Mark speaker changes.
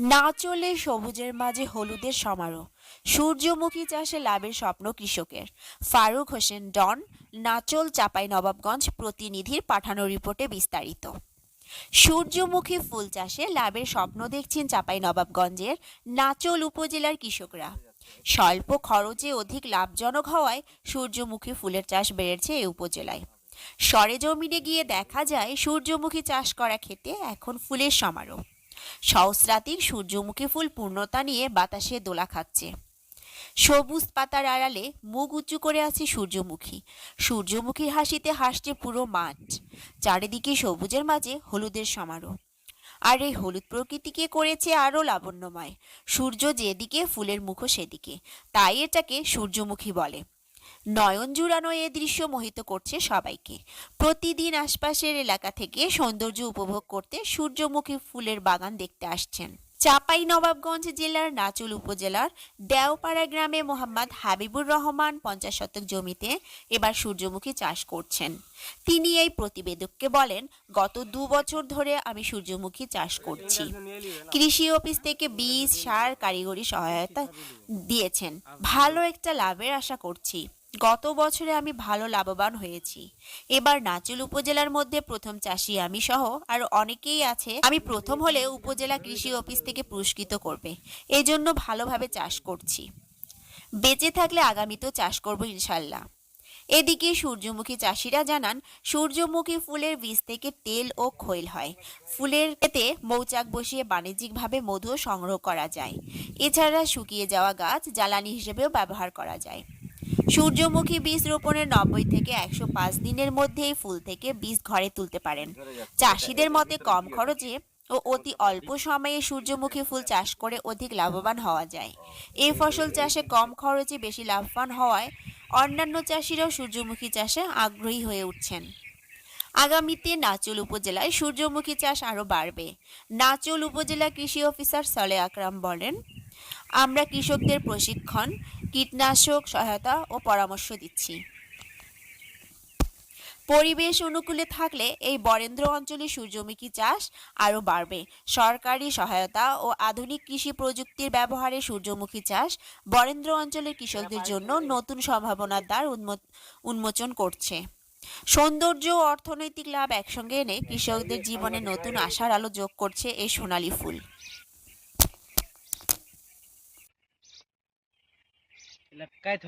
Speaker 1: না চলে সবুজের মাঝে হলুদের সমারোহ। সূর্যমুখী চাষে লাভের স্বপ্ন কৃষকের। ফারুক হোসেন, ডন, নাচল, চাপাই, নবাবগঞ্জ প্রতিনিধির পাঠানো রিপোর্টে বিস্তারিত। সূর্যমুখী ফুল চাষে লাভের স্বপ্ন দেখছেন চাপাই, নবাবগঞ্জের নাচল উপজেলার কৃষকরা। স্বল্প খরচে অধিক লাভজনক হওয়ায় সূর্যমুখী ফুলের চাষ বেড়েছে এই উপজেলায়। সরেজমিনে গিয়ে দেখা যায়, সূর্যমুখী চাষ করা ক্ষেতে এখন ফুলের সমারোহ। সহস্রাতিক সূর্যমুখী ফুল পূর্ণতা নিয়ে বাতাসে দোলা খাচ্ছে। সবুজ পাতার আড়ালে মুখ উঁচু করে আছে সূর্যমুখী। সূর্যমুখীর হাসিতে হাসছে পুরো মাঠ। চারিদিকে সবুজের মাঝে হলুদের সমারোহ। আর এই হলুদ প্রকৃতিকে করেছে আরও লাবণ্যময়। সূর্য যেদিকে, ফুলের মুখও সেদিকে। তাই এটাকে সূর্যমুখী বলে। নয়ন জুড়ানো এ দৃশ্য মোহিত করছে সবাইকে। প্রতিদিন আশপাশের এলাকা থেকে সৌন্দর্য উপভোগ করতে সূর্যমুখী ফুলের বাগান দেখতে আসছেন। চাপাই নবাবগঞ্জ জেলার নাচুল উপজেলার দেওপাড়া গ্রামে মোহাম্মদ হাবিবুর রহমান পঞ্চাশ শতক জমিতে এবার সূর্যমুখী চাষ করছেন। তিনি এই প্রতিবেদককে বলেন, গত দু বছর ধরে আমি সূর্যমুখী চাষ করছি। কৃষি অফিস থেকে বীজ, সার, কারিগরি সহায়তা দিয়েছেন। ভালো একটা লাভের আশা করছি। গত বছরে আমি ভালো লাভবান হয়েছি। এবার নাচুল উপজেলার মধ্যে প্রথম চাষি আমি সহ আর অনেকেই আছে। আমি প্রথম হলে উপজেলা কৃষি অফিস থেকে পুরস্কৃত করবে। এজন্য ভালোভাবে চাষ করছি। বেঁচে থাকলে আগামীতেও চাষ করব ইনশাল্লাহ। এদিকে সূর্যমুখী চাষিরা জানান, সূর্যমুখী ফুলের বীজ থেকে তেল ও খৈল হয়। ফুলের এতে মৌচাক বসিয়ে বাণিজ্যিকভাবে মধু সংগ্রহ করা যায়। এছাড়া শুকিয়ে যাওয়া গাছ জ্বালানি হিসেবেও ব্যবহার করা যায়। সূর্যমুখী বীজ রোপণের নব্বই থেকে একশো পাঁচ দিনের মধ্যেই ফুল থেকে বীজ ঘরে তুলতে পারেন। চাষিদের মতে কম খরচে ও অতি অল্প সময়ে সূর্যমুখী ফুল চাষ করে অধিক লাভবান হওয়া যায়। এই ফসল চাষে কম খরচে বেশি লাভবান হওয়ায় অন্যান্য চাষিরাও সূর্যমুখী চাষে আগ্রহী হয়ে উঠছেন। আগামীতে নাচল উপজেলায় সূর্যমুখী চাষ আরও বাড়বে। নাচল উপজেলা কৃষি অফিসার সলে আকরাম বলেন আমরা কৃষকদের প্রশিক্ষণ, কীটনাশক সহায়তা ও পরামর্শ দিচ্ছি। পরিবেশ অনুকূলে থাকলে এই বরেন্দ্র অঞ্চলে সূর্যমুখী চাষ আরও বাড়বে। সরকারি সহায়তা ও আধুনিক কৃষি প্রযুক্তির ব্যবহারে সূর্যমুখী চাষ বরেন্দ্র অঞ্চলের কৃষকদের জন্য নতুন সম্ভাবনার দ্বার উন্মো- উন্মোচন করছে। সৌন্দর্য ও অর্থনৈতিক লাভ একসঙ্গে এনে কৃষকদের জীবনে নতুন আশার আলো যোগ করছে এই সোনালী ফুল।
Speaker 2: લપકાય